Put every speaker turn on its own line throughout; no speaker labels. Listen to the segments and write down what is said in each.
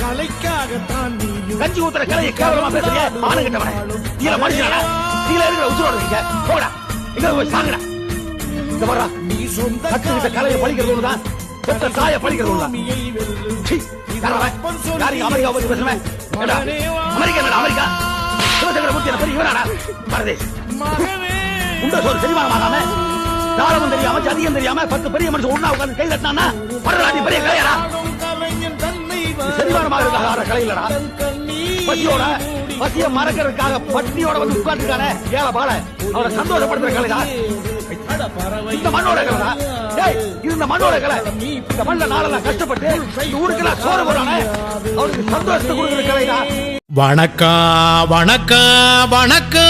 கலைக்காகத்தான்
கஞ்சி ஊத்துற கலையை கேவலமா பேசுறீங்க மானம் கட்டவன நீல மனுஷனா நீல இருக்கிற உசுரோட இருக்கீங்க போடா. எங்க போய் சாங்கடா இந்த
நீ சொந்த
கலையை பழிக்கிறது ஒண்ணுதான். பெத்த தாய அமெரிக்கா பத்தி பேசுறேன் அமெரிக்கா அமெரிக்கா? சிவசங்கர மூர்த்தி பெரிய இவராடா பரதேஷ் தாளமும் தெரியாம, ஜதியும் தெரியாம, பத்து பெரிய மனுஷன் ஒன்னா உட்கார்ந்து கை தட்டினான்னா, பரதநாட்டியம் பெரிய கலையரா
ஆடும் கலைஞன் தன்னை
இது செரிமானமாக இருக்காத ஆட கலை பசியோட, பசிய மறக்கறதுக்காக பட்டினியோட வந்து உட்கார்ந்துருக்கானே, ஏழை பாலை. அவரை சந்தோஷப்படுத்துற
கலைதா
இந்த மண்ணோட கலைடா. டேய், இது இந்த மண்ணோட கலை. இந்த மண்ணில் நாளெல்லாம் கஷ்டப்பட்டு இந்த ஊருக்கெல்லாம் சோறு போறானே, அவனுக்கு சந்தோஷத்தை கொடுக்குற கலைதா
வணக்கம் வணக்கம் வணக்கம்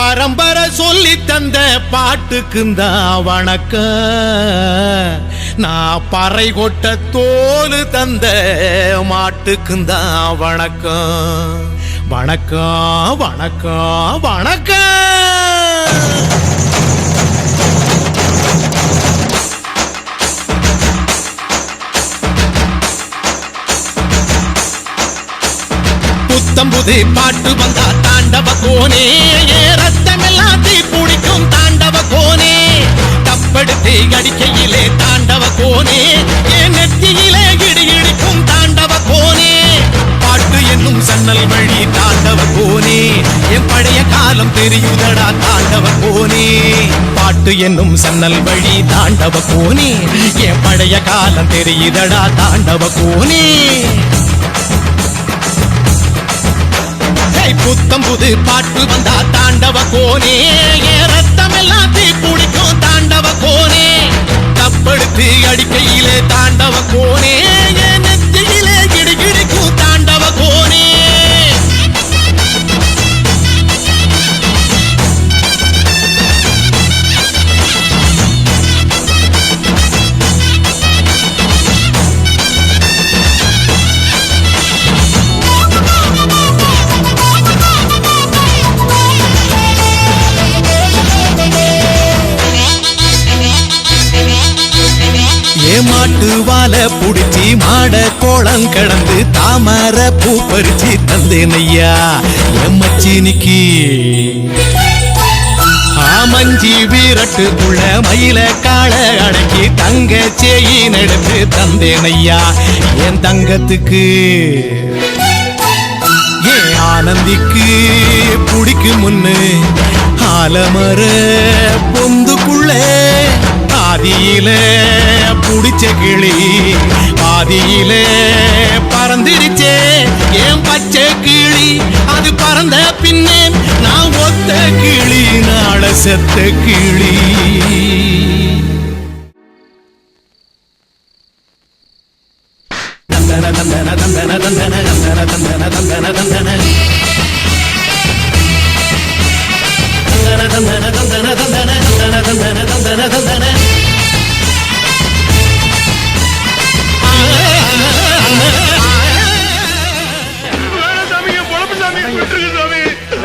பரம்பரை சொல்லி தந்த பாட்டுக்குந்தான் வணக்க. நான் பறை கொட்ட தோலு தந்த மாட்டுக்குந்தான் வணக்கம் வணக்கம் வணக்கம் வணக்கம் புத்தம் புத்தம்புது பாட்டு வந்தா தாண்டவ கோனே ரத்தமெல்லாம் தீ பிடிக்கும் தாண்டவ கோனே தப்படுத்து அடிக்கையிலே தாண்டவ கோனே என் நெத்தியிலே இடி இடிக்கும் தாண்டவ கோனே பாட்டு என்னும் சன்னல் வழி தாண்டவ கோனே என் பழைய காலம் தெரியுதடா தாண்டவ கோனே பாட்டு என்னும் சன்னல் வழி தாண்டவ கோனே என் பழைய காலம் தெரியுதடா தாண்டவ கோனே புத்தம் புது பாட்டு வந்தா தாண்டவ கோனே. புடிச்சி மாட கோளம் கடந்து தாமர பூ பறிச்சு தந்தேன் ஐயா எம்மச்சினிக்கு. ஆமஞ்சி வீரட்டுக்குள்ள மயில கால அடக்கி தங்க செயின் எடுத்து தந்தேன் ஐயா என் தங்கத்துக்கு. ஏன் ஆனந்திக்கு புடிக்கு முன்னு. ஆலமர பொந்துக்குள்ள ஆதியில புடிச்ச கிளி. பாதியில பறந்துடுச்சே ஏன் பச்சை கிளி அது பறந்த பின்னே நான் ஒத்த கிளி நாள செத்த கிளி தந்தன தந்தன தந்தன தந்தன தந்தன தந்தன தந்தன தந்தன தந்தன தந்தன தந்தன தந்தன தந்தன தந்தன தந்தன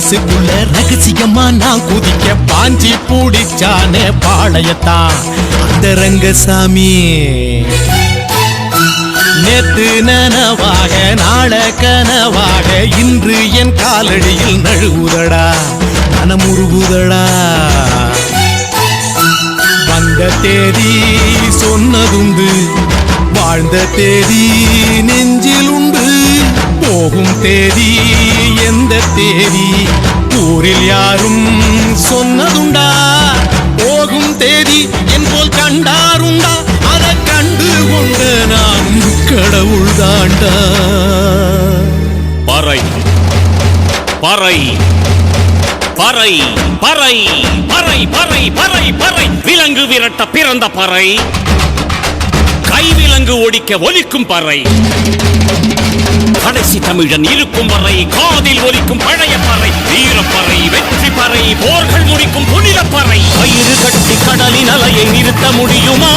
வயசுக்குள்ள ரகசியமா நான் குதிக்க பாஞ்சி பூடிச்சானே பாளையத்தான். அந்த ரங்கசாமி. நேத்து நனவாக நாள கனவாக இன்று என் காலடியில் நழுவுதடா மனமுருகுதடா வந்த தேதி சொன்னதுண்டு வாழ்ந்த தேதி நெஞ்சில் உண்டு போகும் தேதி எந்த தேதி? ஊரில் யாரும் சொன்னதுண்டா? போகும் தேதி என் போல் கண்டாருண்டா? அதை கண்டு கொண்ட நான் கடவுள் தாண்டா.
பறை பறை பறை பறை பறை பறை பறை பறை. விலங்கு விரட்ட பிறந்த பறை. கைவிலங்கு ஒடிக்க ஒலிக்கும் பறை. கடைசி தமிழன் இருக்கும் வரை காதில் ஒலிக்கும் பழைய பறை வீரப்பறை வெற்றி பறை போர்கள் முடிக்கும் புனித பறை. கயிறு கட்டி கடலின் அலையை நிறுத்த முடியுமா?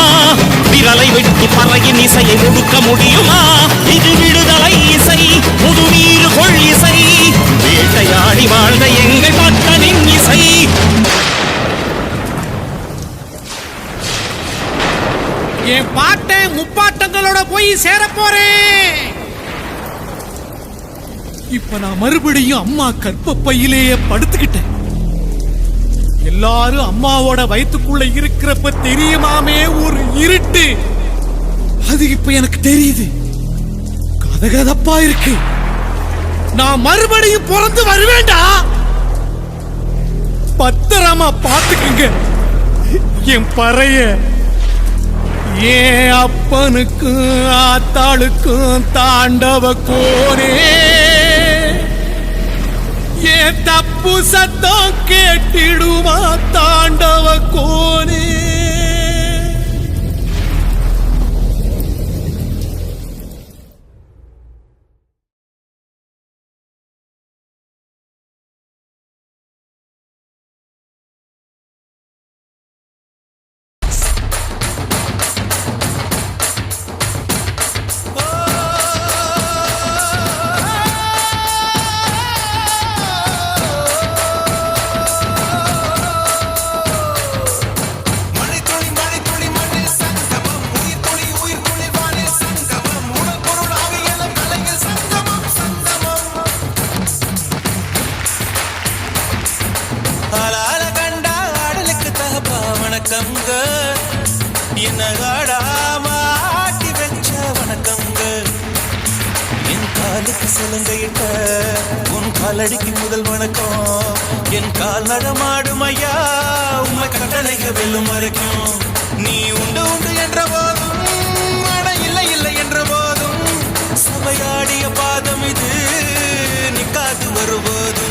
விரலை வெட்டி பறையின் இசையை முடுக்க முடியுமா? இது விடுதலை இசை புது நீர் கொள் இசை. வேட்டையாடி வாழ்ந்த எங்கள் மக்களின் இசை.
என் பாட்டை முப்பாட்டங்களோட போய் சேர போறேன் இப்ப நான் மறுபடியும் அம்மா கற்பப்பையிலேயே படுத்துக்கிட்டேன். எல்லாரும் அம்மாவோட வயித்துக்குள்ள இருக்கிறப்ப தெரியுமாமே ஒரு இருட்டு. அது இப்ப எனக்கு தெரியுது. கதகதப்பா இருக்கு. நான் மறுபடியும் பிறந்து வருவேண்டா? பத்திரமா பாத்துக்குங்க என் பறைய. ஏன் அப்பனுக்கும் ஆத்தாளுக்கும் தாண்டவ கோரே. ஏன் தப்பு சத்தம் கேட்டிடுமா தாண்டவ கோனே
ஆளால கண்டா ஆடலுக்கு தகப்பா வணக்கங்க என்ன ஆடாம ஆட்டி வச்ச வணக்கங்க என் காலுக்கு சிலங்கையிட்ட உன் காலடிக்கு முதல் வணக்கம். என் கால் நடமாடும் ஐயா உண்மை கட்டளைக வெல்லும் வரைக்கும். நீ உண்டு உண்டு என்ற போதும் அட இல்லை இல்லை என்ற போதும். சபையாடிய பாதம் இது நிக்காது வருபோதும்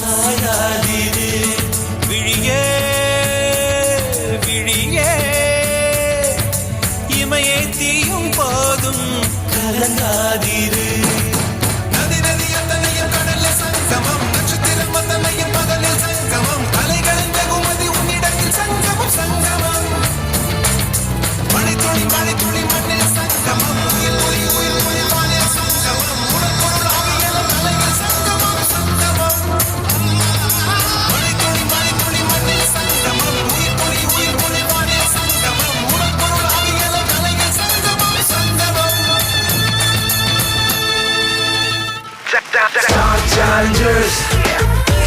sana
dili Challengers.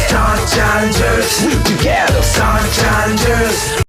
Star Challengers. We together. Star Challengers.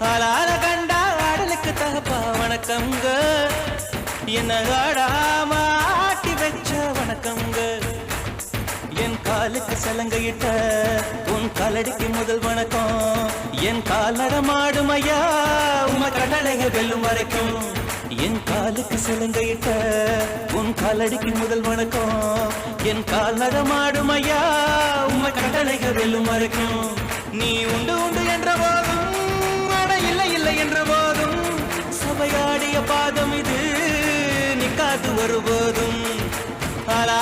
ஆளால கண்டா ஆடலுக்கு தகப்பா வணக்கங்க என்ன ஆடாம ஆட்டி வச்ச வணக்கங்க என் காலுக்கு சலங்கையிட்ட உன் காலடிக்கு முதல் வணக்கம். என் கால் நடமாடும் ஐயா உம கடலைய வெல்லும் வரைக்கும். என் காலுக்கு சலங்கையிட்ட உன் காலடிக்கு முதல் வணக்கம். என் கால் நடமாடும் ஐயா உம கடலைய வெல்லும் வரைக்கும். நீ உண்டு உண்டு என்ற போதும் என்ற போதும் சபையாடிய பாதம் இது. நிக்காது வருபோதும் ஆலா